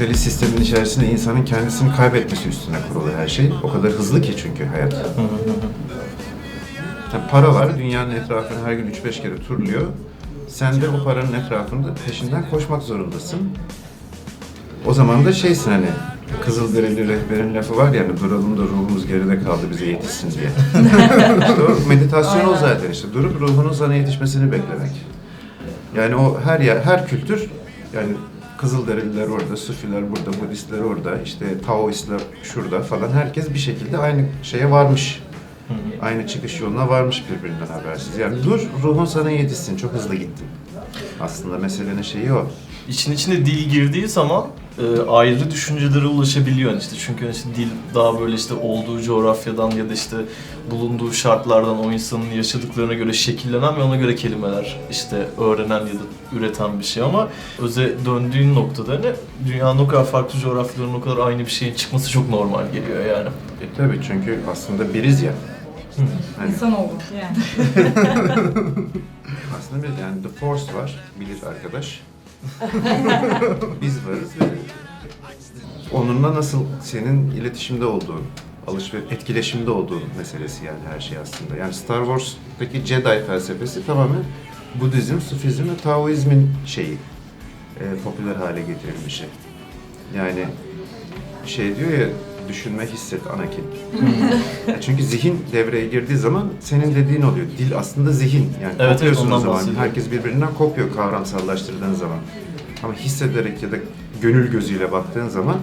kapitalist sistemin içerisinde insanın kendisini kaybetmesi üstüne kurulu her şey. O kadar hızlı ki çünkü hayat. Yani para var, dünyanın etrafını her gün 3-5 kere turluyor. Sen de o paranın etrafında peşinden koşmak zorundasın. O zaman da şeysin hani, Kızılderili rehberin lafı var ya hani duralım da ruhumuz geride kaldı bize yetişsin diye. o meditasyon o zaten işte durup ruhunun sana yetişmesini beklemek. Yani o her yer, her kültür yani Kızılderililer orada, Sufiler burada, Budistler orada, işte Taoistler şurada falan herkes bir şekilde aynı şeye varmış. Aynı çıkış yoluna varmış birbirinden habersiz. Yani dur ruhun sana yetişsin, çok hızlı gittin. Aslında meselenin şeyi o. İçin içine dil girdiği zaman e, ayrı düşüncelere ulaşabiliyor işte çünkü işte dil daha böyle işte olduğu coğrafyadan ya da işte bulunduğu şartlardan o insanın yaşadıklarına göre şekillenen ve ona göre kelimeler işte öğrenen ya da üreten bir şey ama öze döndüğün noktada hani dünyanın o kadar farklı coğrafyaların o kadar aynı bir şeyin çıkması çok normal geliyor yani. E tabii çünkü aslında biriz ya. Hani İnsanoğlu yani. aslında bir yani The Force var, bilir arkadaş. Biz varız ve onunla nasıl senin iletişimde olduğun, alışveriş, etkileşimde olduğun meselesi yani her şey aslında. Yani Star Wars'taki Jedi felsefesi tamamen Budizm, Sufizm ve Taoizmin şeyi, e, popüler hale getirilmişi. Yani şey diyor ya, düşünme, hisset Anakin. Ya Çünkü zihin devreye girdiği zaman senin dediğin oluyor. Dil aslında zihin. Yani evet, kopuyorsun o ondan zaman. Herkes birbirinden kopuyor kavramsallaştırdığın zaman. Ama hissederek ya da gönül gözüyle baktığın zaman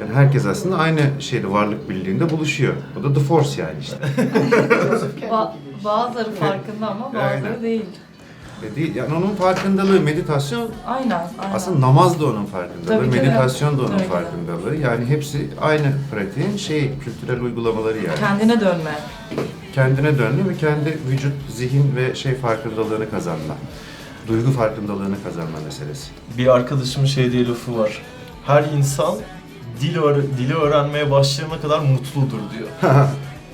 yani herkes aslında aynı şeyde varlık birliğinde buluşuyor. O da the force yani işte. Ba- bazıları farkında ama bazıları Aynen. değil. Ve değil, yani onun farkındalığı meditasyon Aynen, aynen. aslında namaz da onun farkındalığı, Tabii ki de. meditasyon da onun Tabii ki de. farkındalığı. Yani hepsi aynı pratiğin şey kültürel uygulamaları yani. Kendine dönme. kendine dönme ve kendi vücut, zihin ve şey farkındalığını kazanma. Duygu farkındalığını kazanma meselesi. Bir arkadaşımın şey diye lafı var. Her insan dil öğre- dili öğrenmeye başlayana kadar mutludur diyor.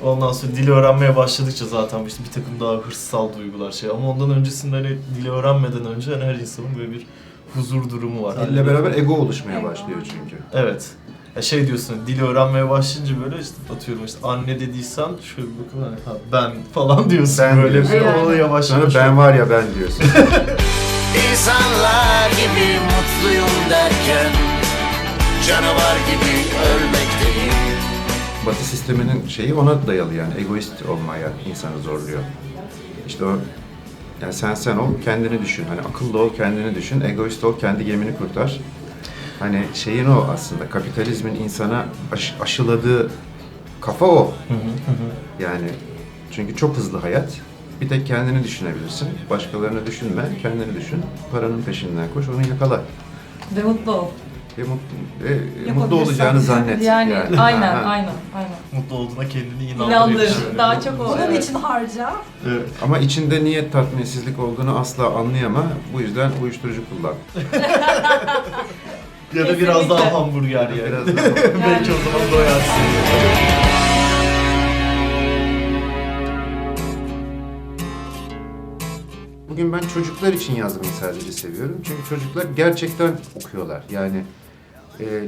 Ondan sonra dili öğrenmeye başladıkça zaten işte bir takım daha hırssal duygular şey ama ondan öncesinde hani dili öğrenmeden önce hani her insanın böyle bir huzur durumu var. Dille beraber ego oluşmaya başlıyor çünkü. Evet. Ya şey diyorsun dili öğrenmeye başlayınca böyle işte atıyorum işte anne dediysen şöyle bir bakın hani ha, ben falan diyorsun Ben böyle diyorsun. bir Yani. o yavaş Sonra yavaş. ben var ya ben diyorsun. İnsanlar gibi mutluyum derken Canavar gibi ölmekteyim Batı sisteminin şeyi ona dayalı yani egoist olmaya insanı zorluyor. İşte o yani sen sen ol, kendini düşün. Hani akıllı ol, kendini düşün. Egoist ol, kendi gemini kurtar. Hani şeyin o aslında kapitalizmin insana aş- aşıladığı kafa o. Yani çünkü çok hızlı hayat. Bir tek kendini düşünebilirsin. Başkalarını düşünme, kendini düşün. Paranın peşinden koş, onu yakala. Ve mutlu ol. Ve mutlu, ve mutlu Yapabilirsen. olacağını zannet. Yani, aynen, Ha, aynen, aynen. Mutlu olduğuna kendini inandır. İnandır. Daha çok o. Bunun evet. için harca. Evet. Ama içinde niye tatminsizlik olduğunu asla anlayama. Bu yüzden uyuşturucu kullan. Ya da biraz Kesinlikle. daha hamburger yani. Biraz daha- Belki o zaman doyarsın. Bugün ben çocuklar için yazmayı sadece seviyorum. Çünkü çocuklar gerçekten okuyorlar. Yani e,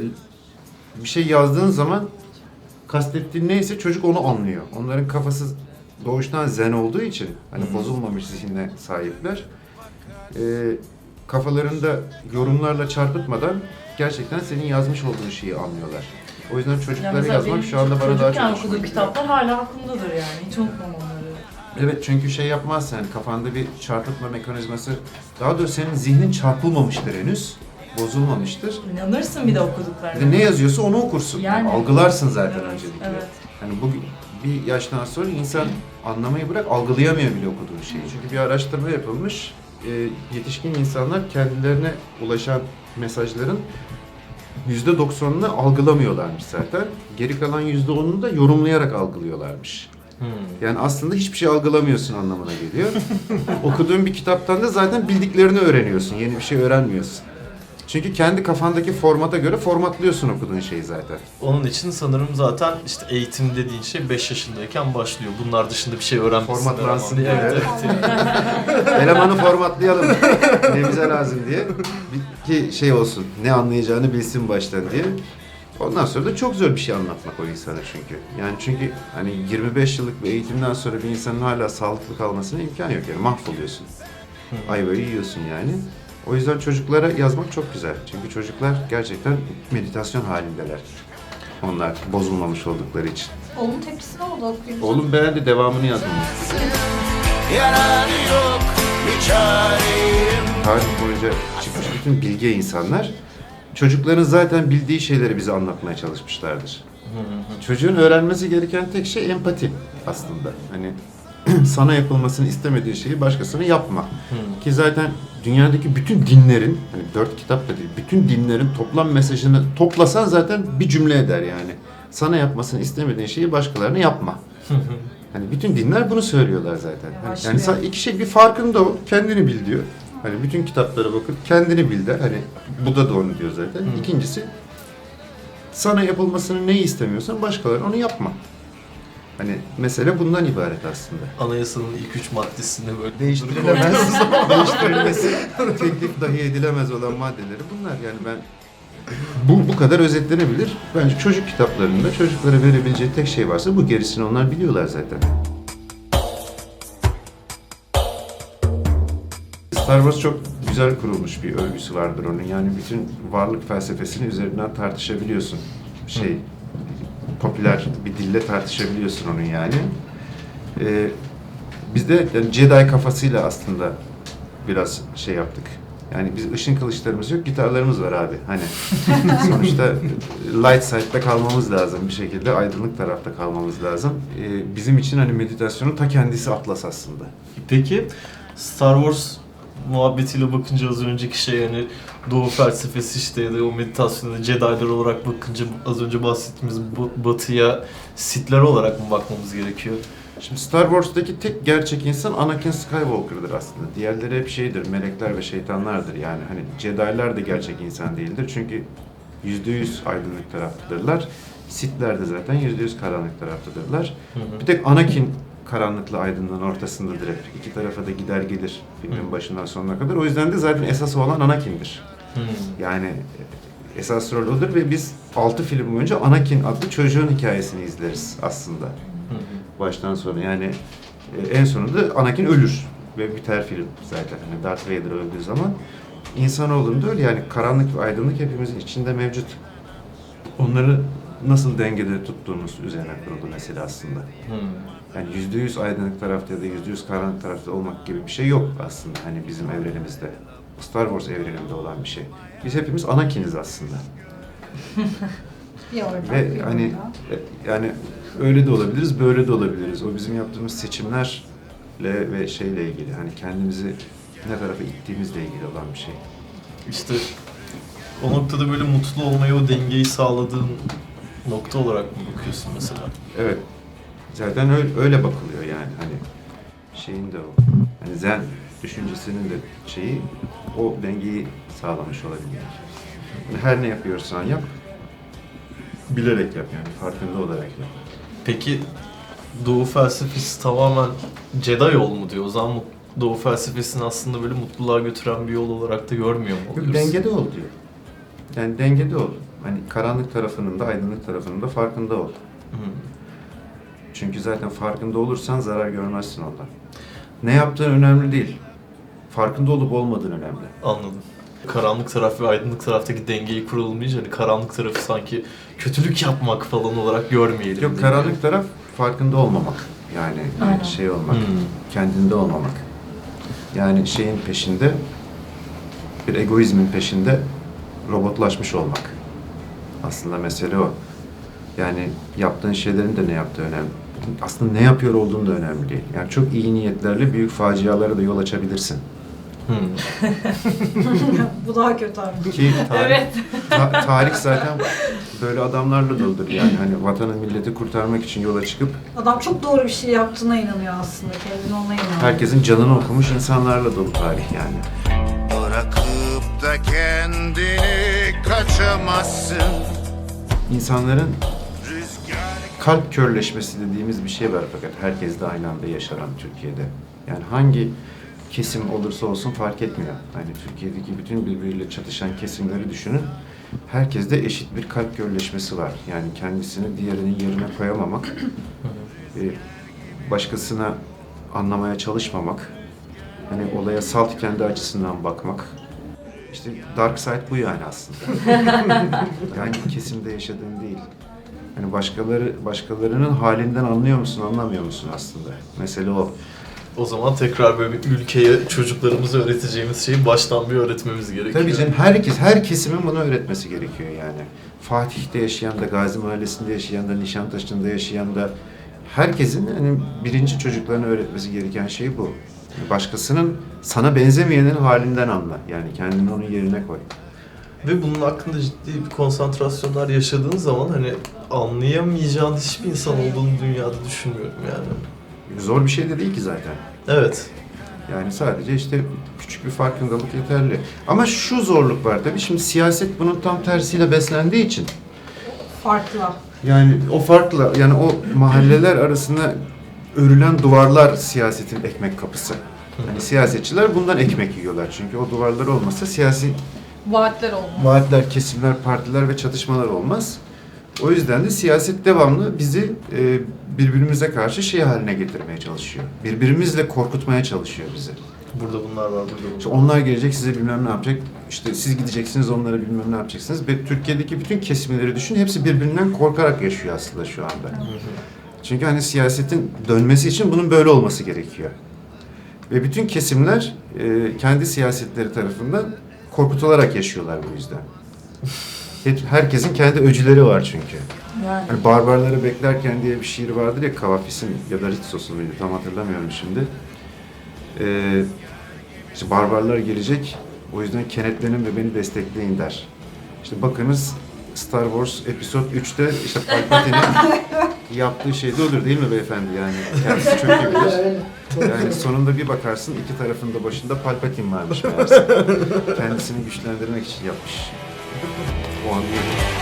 bir şey yazdığın zaman kastettiğin neyse çocuk onu anlıyor. Onların kafası doğuştan zen olduğu için hani bozulmamış zihne sahipler. E, kafalarında yorumlarla çarpıtmadan gerçekten senin yazmış olduğun şeyi anlıyorlar. O yüzden çocuklara mesela yazmak şu anda bana daha çok hoşuma okuduğum kitaplar hala aklımdadır yani. Hiç unutmam onları. Evet çünkü şey yapmazsan yani kafanda bir çarpıtma mekanizması daha doğrusu senin zihnin çarpılmamıştır henüz. Bozulmamıştır. İnanırsın bir de Bir okuduklarına. de ne yazıyorsa onu okursun. Yani. Algılarsın zaten Evet, öncelikle. evet. Hani bu bir yaştan sonra insan anlamayı bırak algılayamıyor bile okuduğu şeyi. Çünkü bir araştırma yapılmış. e, yetişkin insanlar kendilerine ulaşan mesajların %90'ını algılamıyorlarmış zaten. Geri kalan %10'unu da yorumlayarak algılıyorlarmış. Hmm. Yani aslında hiçbir şey algılamıyorsun anlamına geliyor. Okuduğun bir kitaptan da zaten bildiklerini öğreniyorsun. Yeni bir şey öğrenmiyorsun. Çünkü kendi kafandaki formata göre formatlıyorsun okuduğun şeyi zaten. Onun için sanırım zaten işte eğitim dediğin şey 5 yaşındayken başlıyor. Bunlar dışında bir şey öğrenmesinler Formatlansın diye. Evet, evet. Elemanı formatlayalım. ne bize lazım diye. Ki şey olsun, ne anlayacağını bilsin baştan diye. Ondan sonra da çok zor bir şey anlatmak o insana çünkü. Yani çünkü hani 25 yıllık bir eğitimden sonra bir insanın hala sağlıklı kalmasına imkan yok yani mahvoluyorsun. Ayvayı yiyorsun yani. O yüzden çocuklara yazmak çok güzel. Çünkü çocuklar gerçekten meditasyon halindeler. Onlar bozulmamış oldukları için. Oğlum tepkisi ne oldu okuyunca? Oğlum beğendi devamını. Yararı yok bir çareyim Tarih boyunca çıkmış bütün bilge insanlar çocukların zaten bildiği şeyleri bize anlatmaya çalışmışlardır. Çocuğun öğrenmesi gereken tek şey empati aslında. Hani sana yapılmasını istemediği şeyi başkasına yapma. Ki zaten dünyadaki bütün dinlerin, hani dört kitap da değil, bütün dinlerin toplam mesajını toplasan zaten bir cümle eder yani. Sana yapmasını istemediğin şeyi başkalarına yapma. Hani bütün dinler bunu söylüyorlar zaten. Hani yani iki şey bir farkında ol, kendini bil diyor. Hani bütün kitaplara bakıp kendini bil der. Hani Buda da onu diyor zaten. İkincisi sana yapılmasını neyi istemiyorsan başkalarına onu yapma. Hani mesele bundan ibaret aslında. Anayasanın ilk üç maddesinde böyle Değiştirilemez, değiştirilmesi teklif dahi edilemez olan maddeleri bunlar. Yani ben bu bu kadar özetlenebilir. Bence çocuk kitaplarında çocuklara verebileceği tek şey varsa bu gerisini onlar biliyorlar zaten. Star Wars çok güzel kurulmuş bir örgüsü vardır onun. Yani bütün varlık felsefesini üzerinden tartışabiliyorsun. Şey, popüler bir dille tartışabiliyorsun onun yani. Ee, biz de yani Jedi kafasıyla aslında biraz şey yaptık. Yani biz ışın kılıçlarımız yok, gitarlarımız var abi. Hani sonuçta light side'da kalmamız lazım bir şekilde, aydınlık tarafta kalmamız lazım. Ee, bizim için hani meditasyonun ta kendisi Atlas aslında. Peki Star Wars muhabbetiyle bakınca az önceki şey yani Doğu felsefesi işte ya da o meditasyonda Jedi'lar olarak bakınca az önce bahsettiğimiz batıya Sith'ler olarak mı bakmamız gerekiyor? Şimdi Star Wars'taki tek gerçek insan Anakin Skywalker'dır aslında. Diğerleri hep şeydir, melekler ve şeytanlardır yani. Hani Jedi'lar da gerçek insan değildir çünkü yüzde yüz aydınlık taraftadırlar. Sith'ler de zaten yüzde yüz karanlık taraftadırlar. Bir tek Anakin karanlıkla aydınlığın ortasındadır hep. İki tarafa da gider gelir filmin başından sonuna kadar. O yüzden de zaten esas olan Anakin'dir. Hmm. Yani e, esas rol odur ve biz 6 film boyunca Anakin adlı çocuğun hikayesini izleriz aslında baştan sona. Yani e, en sonunda Anakin ölür ve biter film zaten. Hani Darth Vader öldüğü zaman insanoğlunun da öyle yani karanlık ve aydınlık hepimizin içinde mevcut. Onları nasıl dengede tuttuğumuz üzerine kuruldu mesele aslında. Hmm. Yani yüzde yüz aydınlık tarafta ya da yüzde yüz karanlık tarafta olmak gibi bir şey yok aslında hani bizim evrenimizde. Star Wars evreninde olan bir şey. Biz hepimiz Anakin'iz aslında. Ve hani e, yani öyle de olabiliriz, böyle de olabiliriz. O bizim yaptığımız seçimlerle ve şeyle ilgili hani kendimizi ne tarafa ittiğimizle ilgili olan bir şey. İşte o noktada böyle mutlu olmayı, o dengeyi sağladığın nokta olarak mı bakıyorsun mesela? Evet. Zaten öyle, öyle bakılıyor yani hani şeyin de o. Hani zen düşüncesinin de şeyi o dengeyi sağlamış olabilmek. Yani her ne yapıyorsan yap bilerek yap yani farkında olarak yap. Peki Doğu felsefesi tamamen Jedi yol mu diyor? O zaman Doğu felsefesini aslında böyle mutluluğa götüren bir yol olarak da görmüyor mu Yok, oluyoruz? dengede ol diyor. Yani dengede ol. Hani karanlık tarafının da aydınlık tarafının da farkında ol. Hmm. Çünkü zaten farkında olursan zarar görmezsin ondan. Ne yaptığın önemli değil. Farkında olup olmadığın önemli. Anladım. Karanlık taraf ve aydınlık taraftaki dengeyi kurulmayınca hani karanlık tarafı sanki kötülük yapmak falan olarak görmeyelim. Yok karanlık taraf farkında olmamak. Yani Aynen. şey olmak, Hmm. kendinde olmamak. Yani şeyin peşinde, bir egoizmin peşinde robotlaşmış olmak. Aslında mesele o. Yani yaptığın şeylerin de ne yaptığı önemli. Aslında ne yapıyor olduğun da önemli değil. Yani çok iyi niyetlerle büyük facialara da yol açabilirsin. Hmm. Bu daha kötü abi. Ki tarih, Evet. ta- tarih zaten böyle adamlarla doludur yani. Hani vatanı milleti kurtarmak için yola çıkıp Adam çok doğru bir şey yaptığına inanıyor aslında. Kendini ona inanıyor. herkesin canını okumuş insanlarla dolu tarih yani. Bırakıp da kendini kaçamazsın İnsanların kalp körleşmesi dediğimiz bir şey var fakat herkes de aynı anda yaşanan Türkiye'de. Yani hangi kesim olursa olsun fark etmiyor. Hani Türkiye'deki bütün birbiriyle çatışan kesimleri düşünün. Herkeste eşit bir kalp gölleşmesi var. Yani kendisini diğerinin yerine koyamamak, e, başkasına anlamaya çalışmamak, hani olaya salt kendi açısından bakmak. İşte dark side bu yani aslında. yani kesimde yaşadığın değil. Hani başkaları başkalarının halinden anlıyor musun, anlamıyor musun aslında? Mesele o. O zaman tekrar böyle bir ülkeye çocuklarımıza öğreteceğimiz şeyi baştan bir öğretmemiz gerekiyor. Tabii canım herkes, her kesimin bunu öğretmesi gerekiyor yani. Fatih'te yaşayan da, Gazi Mahallesi'nde yaşayan da, Nişantaşı'nda yaşayan da herkesin hani birinci çocuklarına öğretmesi gereken şey bu. Başkasının sana benzemeyenin halinden anla. Yani kendini onun yerine koy. Ve bunun hakkında ciddi bir konsantrasyonlar yaşadığın zaman hani anlayamayacağın hiçbir insan olduğunu dünyada düşünmüyorum yani. Zor bir şey de değil ki zaten. Evet. Yani sadece işte küçük bir farkındalık yeterli. Ama şu zorluk var tabii. Şimdi siyaset bunun tam tersiyle beslendiği için Farklı. Yani o farklı, yani o mahalleler arasında örülen duvarlar siyasetin ekmek kapısı. Hani siyasetçiler bundan ekmek yiyorlar çünkü o duvarlar olmasa siyasi Vaatler olmaz. vaatler, kesimler, partiler ve çatışmalar olmaz. O yüzden de siyaset devamlı bizi e, birbirimize karşı şey haline getirmeye çalışıyor. Birbirimizle korkutmaya çalışıyor bizi. Burada bunlar var, burada bunlar. İşte onlar gelecek size bilmem ne yapacak. İşte siz gideceksiniz onlara bilmem ne yapacaksınız. Ve Türkiye'deki bütün kesimleri düşün. Hepsi birbirinden korkarak yaşıyor aslında şu anda. Çünkü hani siyasetin dönmesi için bunun böyle olması gerekiyor. Ve bütün kesimler e, kendi siyasetleri tarafından korkutularak yaşıyorlar bu yüzden. Hep- Herkesin kendi öcüleri var çünkü. Yani. Hani barbarları beklerken diye bir şiir vardır ya Kavafis'in ya da Ritsos'un muydu tam hatırlamıyorum şimdi. Ee, işte barbarlar gelecek o yüzden kenetlenin ve beni destekleyin der. İşte bakınız Star Wars Episode 3'te işte Palpatine'in yaptığı şey de odur değil mi beyefendi yani kendisi çok iyi bilir. Yani sonunda bir bakarsın iki tarafında başında Palpatine varmış meğerse. Kendisini güçlendirmek için yapmış. O an diyor.